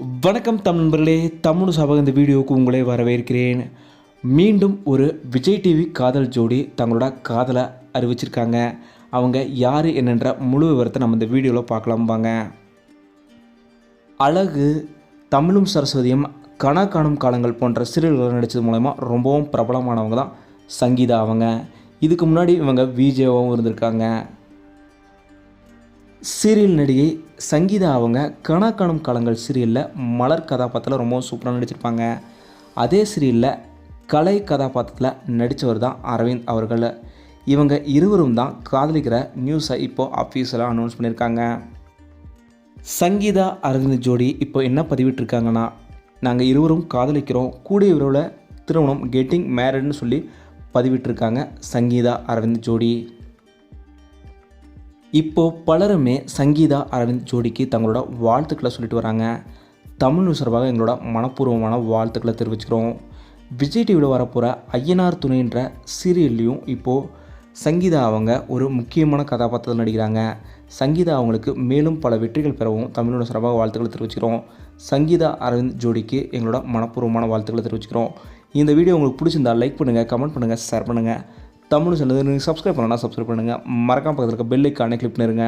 வணக்கம் தமிழ் நண்பர்களே தமிழ் சபக இந்த வீடியோவுக்கு உங்களை வரவேற்கிறேன். மீண்டும் ஒரு விஜய் டிவி காதல் ஜோடி தங்களோட காதலை அறிவிச்சிருக்காங்க. அவங்க யார் என்னன்ற முழு விவரத்தை நம்ம இந்த வீடியோவில் பார்க்கலாம் வாங்க. அழகு தமிழும் சரஸ்வதியும் கனா காணும் காலங்கள் போன்ற சீரியல்கள் நடித்தது மூலயமா ரொம்பவும் பிரபலமானவங்க தான் சங்கீதா அவங்க. இதுக்கு முன்னாடி இவங்க விஜேவாகவும் இருந்திருக்காங்க. சீரியல் நடிகை சங்கீதா அவங்க கணக்கணும் காலங்கள் சீரியலில் மலர் கதாபாத்திரத்தில் ரொம்பவும் சூப்பராக நடிச்சிருப்பாங்க. அதே சீரியலில் கலை கதாபாத்திரத்தில் நடித்தவர் தான் அரவிந்த் அவர்கள். இவங்க இருவரும் தான் காதலிக்கிற நியூஸை இப்போது அஃபீஷியலாக அனௌன்ஸ் பண்ணியிருக்காங்க. சங்கீதா அரவிந்த் ஜோடி இப்போ என்ன பதிவிட்டிருக்காங்கன்னா நாங்கள் இருவரும் காதலிக்கிறோம் கூடிய விரைவில் திருமணம் கெட்டிங் மேரிட்னு சொல்லி பதிவிட்டிருக்காங்க சங்கீதா அரவிந்த் ஜோடி. இப்போது பலருமே சங்கீதா அரவிந்த் ஜோடிக்கு தங்களோட வாழ்த்துக்களை சொல்லிட்டு வராங்க. தமிழ் நியூஸ் சார்பாக எங்களோட மனப்பூர்வமான வாழ்த்துக்களை தெரிவிச்சுக்கிறோம். விஜய் டிவியில் வரப்போகிற ஐயனார் துணைன்ற சீரியல்லையும் இப்போது சங்கீதா அவங்க ஒரு முக்கியமான கதாபாத்திரத்தில் நடிக்கிறாங்க. சங்கீதா அவங்களுக்கு மேலும் பல வெற்றிகள் பெறவும் தமிழோட சார்பாக வாழ்த்துக்களை தெரிவிச்சுக்கிறோம். சங்கீதா அரவிந்த் ஜோடிக்கு எங்களோட மனப்பூர்வமான வாழ்த்துக்களை தெரிவிச்சுக்கிறோம். இந்த வீடியோ உங்களுக்கு பிடிச்சிருந்தா லைக் பண்ணுங்கள் கமெண்ட் பண்ணுங்கள் ஷேர் பண்ணுங்கள் தமிழ் சொன்னது நீங்கள் சப்ஸ்கிரைப் பண்ணலாம் சப்ஸ்கிரைப் பண்ணுங்கள் மறக்காம பக்கத்தில் இருக்க பெல் ஐக்கானே கிளிக் பண்ணிருங்க.